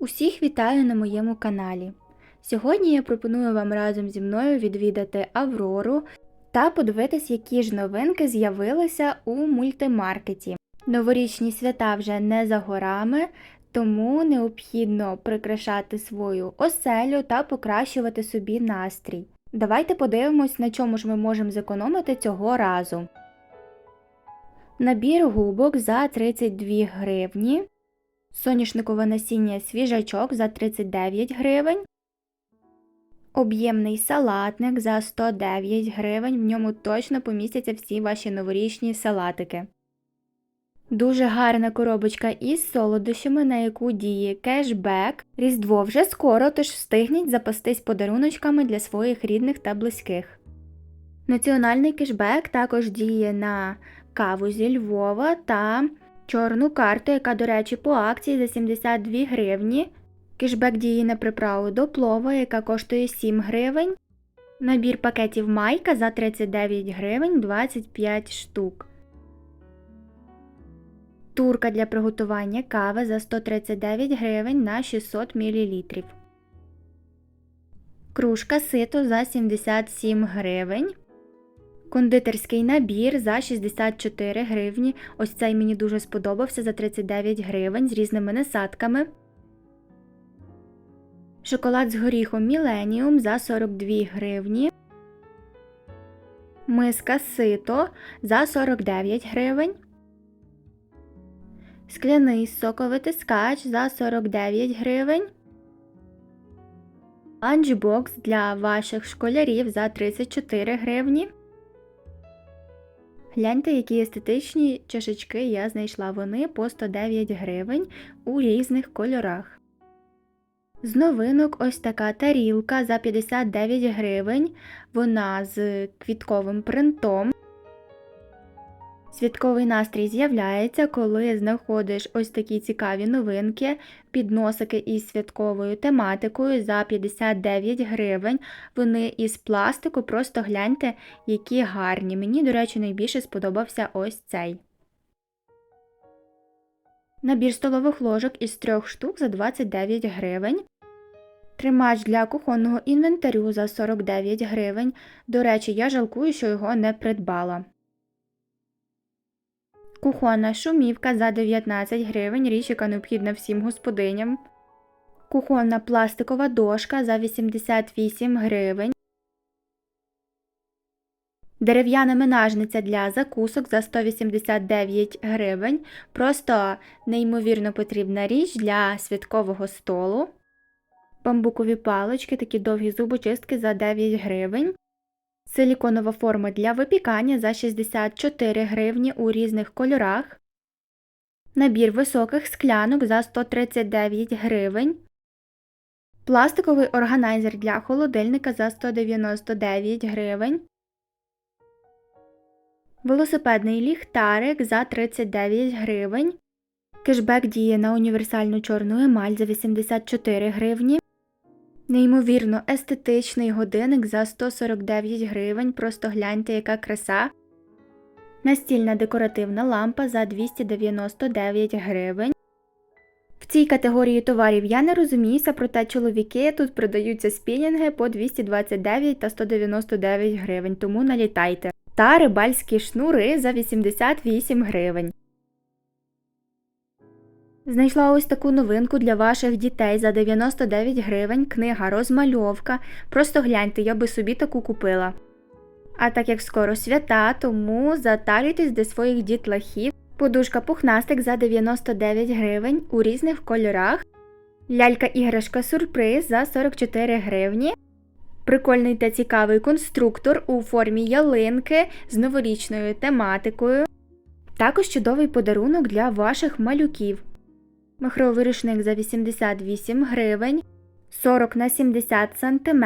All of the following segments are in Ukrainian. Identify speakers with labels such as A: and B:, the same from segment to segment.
A: Усіх вітаю на моєму каналі. Сьогодні я пропоную вам разом зі мною відвідати Аврору та подивитись, які ж новинки з'явилися у мультимаркеті. Новорічні свята вже не за горами, тому необхідно прикрашати свою оселю та покращувати собі настрій. Давайте подивимось, на чому ж ми можемо зекономити цього разу. Набір губок за 32 гривні. Соняшникове насіння свіжачок за 39 гривень. Об'ємний салатник за 109 гривень. В ньому точно помістяться всі ваші новорічні салатики. Дуже гарна коробочка із солодощами, на яку діє кешбек. Різдво вже скоро, тож встигніть запастись подаруночками для своїх рідних та близьких. Національний кешбек також діє на каву зі Львова та чорну карту, яка, до речі, по акції за 72 гривні. Кешбек діє на приправу до плова, яка коштує 7 гривень. Набір пакетів майка за 39 гривень 25 штук. Турка для приготування кави за 139 гривень на 600 мл. Кружка сито за 77 гривень. Кондитерський набір за 64 гривні. Ось цей мені дуже сподобався за 39 гривень з різними насадками. Шоколад з горіхом Міленіум за 42 гривні. Миска сито за 49 гривень. Скляний соковитискач за 49 гривень. Ланчбокс для ваших школярів за 34 гривні. Гляньте, які естетичні чашечки я знайшла. Вони по 109 гривень у різних кольорах. З новинок ось така тарілка за 59 гривень. Вона з квітковим принтом. Святковий настрій з'являється, коли знаходиш ось такі цікаві новинки, підносики із святковою тематикою за 59 гривень. Вони із пластику, просто гляньте, які гарні. Мені, до речі, найбільше сподобався ось цей. Набір столових ложок із трьох штук за 29 гривень. Тримач для кухонного інвентарю за 49 гривень. До речі, я жалкую, що його не придбала. Кухонна шумівка за 19 гривень, річ, яка необхідна всім господиням. Кухонна пластикова дошка за 88 гривень. Дерев'яна менажниця для закусок за 189 гривень. Просто неймовірно потрібна річ для святкового столу. Бамбукові палички, такі довгі зубочистки за 9 гривень. Силіконова форма для випікання за 64 гривні у різних кольорах. Набір високих склянок за 139 гривень. Пластиковий органайзер для холодильника за 199 гривень. Велосипедний ліхтарик за 39 гривень. Кешбек діє на універсальну чорну емаль за 84 гривні. Неймовірно естетичний годинник за 149 гривень. Просто гляньте, яка краса. Настільна декоративна лампа за 299 гривень. В цій категорії товарів я не розуміюся, проте чоловіки тут продаються спінінги по 229 та 199 гривень, тому налітайте. Та рибальські шнури за 88 гривень. Знайшла ось таку новинку для ваших дітей за 99 гривень. Книга розмальовка. Просто гляньте, я би собі таку купила. А так як скоро свята, тому затарюйтесь до своїх дітлахів. Подушка пухнастик за 99 гривень у різних кольорах. Лялька іграшка сюрприз за 44 гривні. Прикольний та цікавий конструктор у формі ялинки з новорічною тематикою. Також чудовий подарунок для ваших малюків. Махровий рушник за 88 гривень, 40 на 70 см,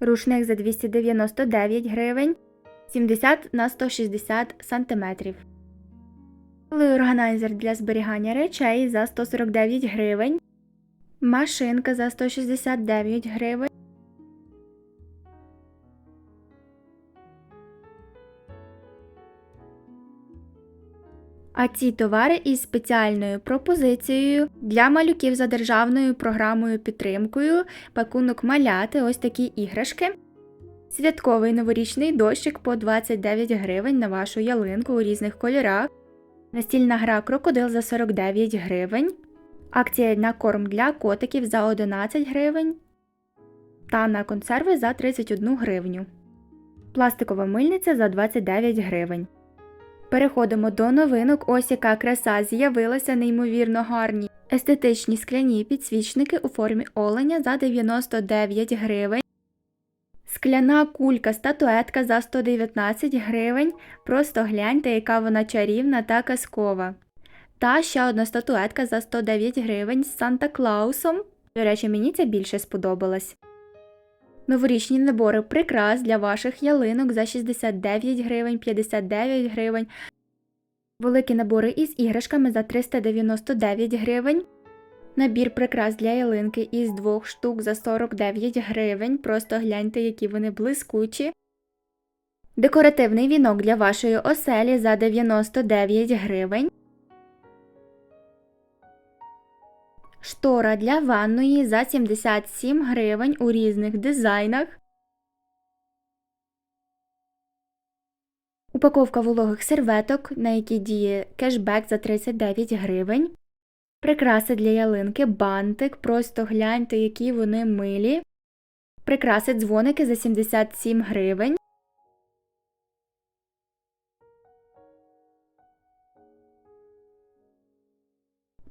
A: рушник за 299 гривень, 70 на 160 см. Органайзер для зберігання речей за 149 гривень, машинка за 169 гривень. А ці товари із спеціальною пропозицією для малюків за державною програмою підтримкою, пакунок маляти, ось такі іграшки. Святковий новорічний дощик по 29 гривень на вашу ялинку у різних кольорах. Настільна гра крокодил за 49 гривень. Акція на корм для котиків за 11 гривень. Та на консерви за 31 гривню. Пластикова мильниця за 29 гривень. Переходимо до новинок. Ось яка краса з'явилася неймовірно гарні. Естетичні скляні підсвічники у формі оленя за 99 гривень. Скляна кулька статуетка за 119 гривень. Просто гляньте, яка вона чарівна та казкова. Та ще одна статуетка за 109 гривень з Санта Клаусом. До речі, мені це більше сподобалось. Новорічні набори прикрас для ваших ялинок за 69 гривень, 59 гривень. Великі набори із іграшками за 399 гривень. Набір прикрас для ялинки із двох штук за 49 гривень. Просто гляньте, які вони блискучі. Декоративний вінок для вашої оселі за 99 гривень. Штора для ванної за 77 гривень у різних дизайнах. Упаковка вологих серветок, на які діє кешбек за 39 гривень. Прикраси для ялинки, бантик, просто гляньте, які вони милі. Прикраси дзвоники за 77 гривень.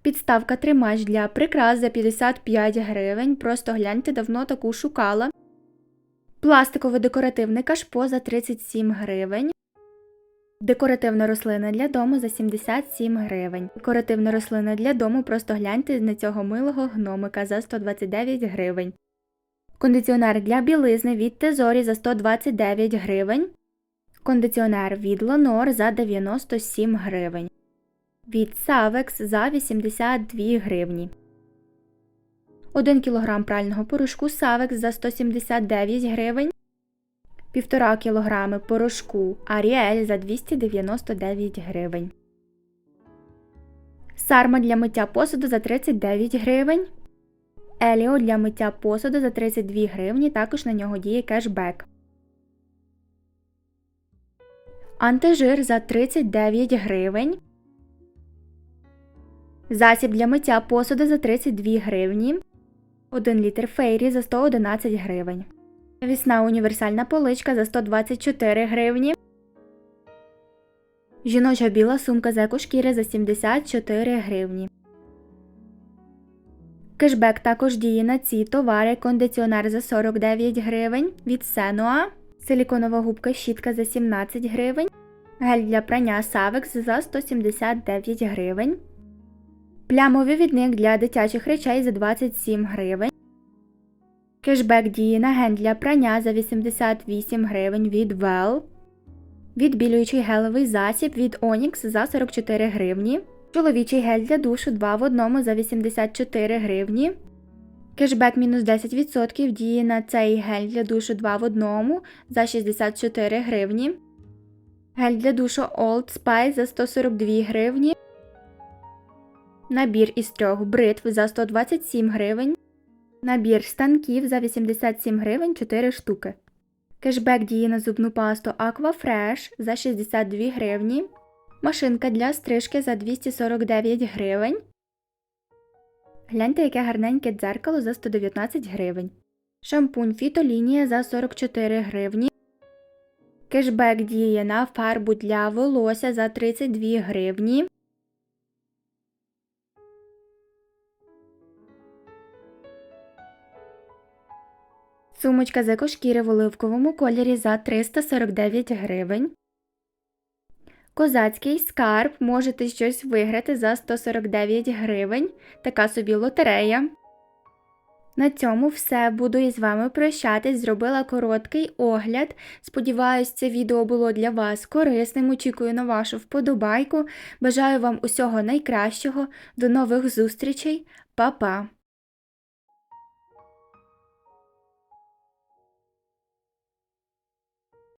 A: Підставка тримач для прикрас за 55 гривень. Просто гляньте, давно таку шукала. Пластикове декоративне кашпо за 37 гривень. Декоративна рослина для дому за 77 гривень. Декоративна рослина для дому просто гляньте на цього милого гномика за 129 гривень. Кондиціонер для білизни від Тезорі за 129 гривень. Кондиціонер від Лонор за 97 гривень. Від Савекс за 82 гривні. 1 кг прального порошку Савекс за 179 гривень. 1,5 кг порошку Аріель за 299 гривень. Сарма для миття посуду за 39 гривень. Еліо для миття посуду за 32 гривні. Також на нього діє кешбек. Антижир за 39 гривень. Засіб для миття посуду за 32 гривні. 1 літр фейрі за 111 гривень. Вісна універсальна поличка за 124 гривні. Жіноча біла сумка з екошкіри за 74 гривні. Кешбек також діє на ці товари. Кондиціонер за 49 гривень від Сенуа. Силіконова губка щітка за 17 гривень. Гель для прання Савекс за 179 гривень. Плямовий відник для дитячих речей за 27 гривень. Кешбек діє на ген для прання за 88 гривень від Well. Відбілюючий гелевий засіб від Onyx за 44 гривні. Чоловічий гель для душу 2 в 1 за 84 гривні. Кешбек мінус 10% діє на цей гель для душу 2 в 1 за 64 гривні. Гель для душу Old Spice за 142 гривні. Набір із трьох бритв за 127 гривень. Набір станків за 87 гривень 4 штуки. Кешбек діє на зубну пасту Aquafresh за 62 гривні. Машинка для стрижки за 249 гривень. Гляньте, яке гарненьке дзеркало за 119 гривень. Шампунь Фітолінія за 44 гривні. Кешбек діє на фарбу для волосся за 32 гривні. Сумочка з екошкіри в оливковому кольорі за 349 гривень. Козацький скарб можете щось виграти за 149 гривень. Така собі лотерея. На цьому все. Буду із вами прощатись. Зробила короткий огляд. Сподіваюсь, це відео було для вас корисним. Очікую на вашу вподобайку. Бажаю вам усього найкращого. До нових зустрічей. Па-па!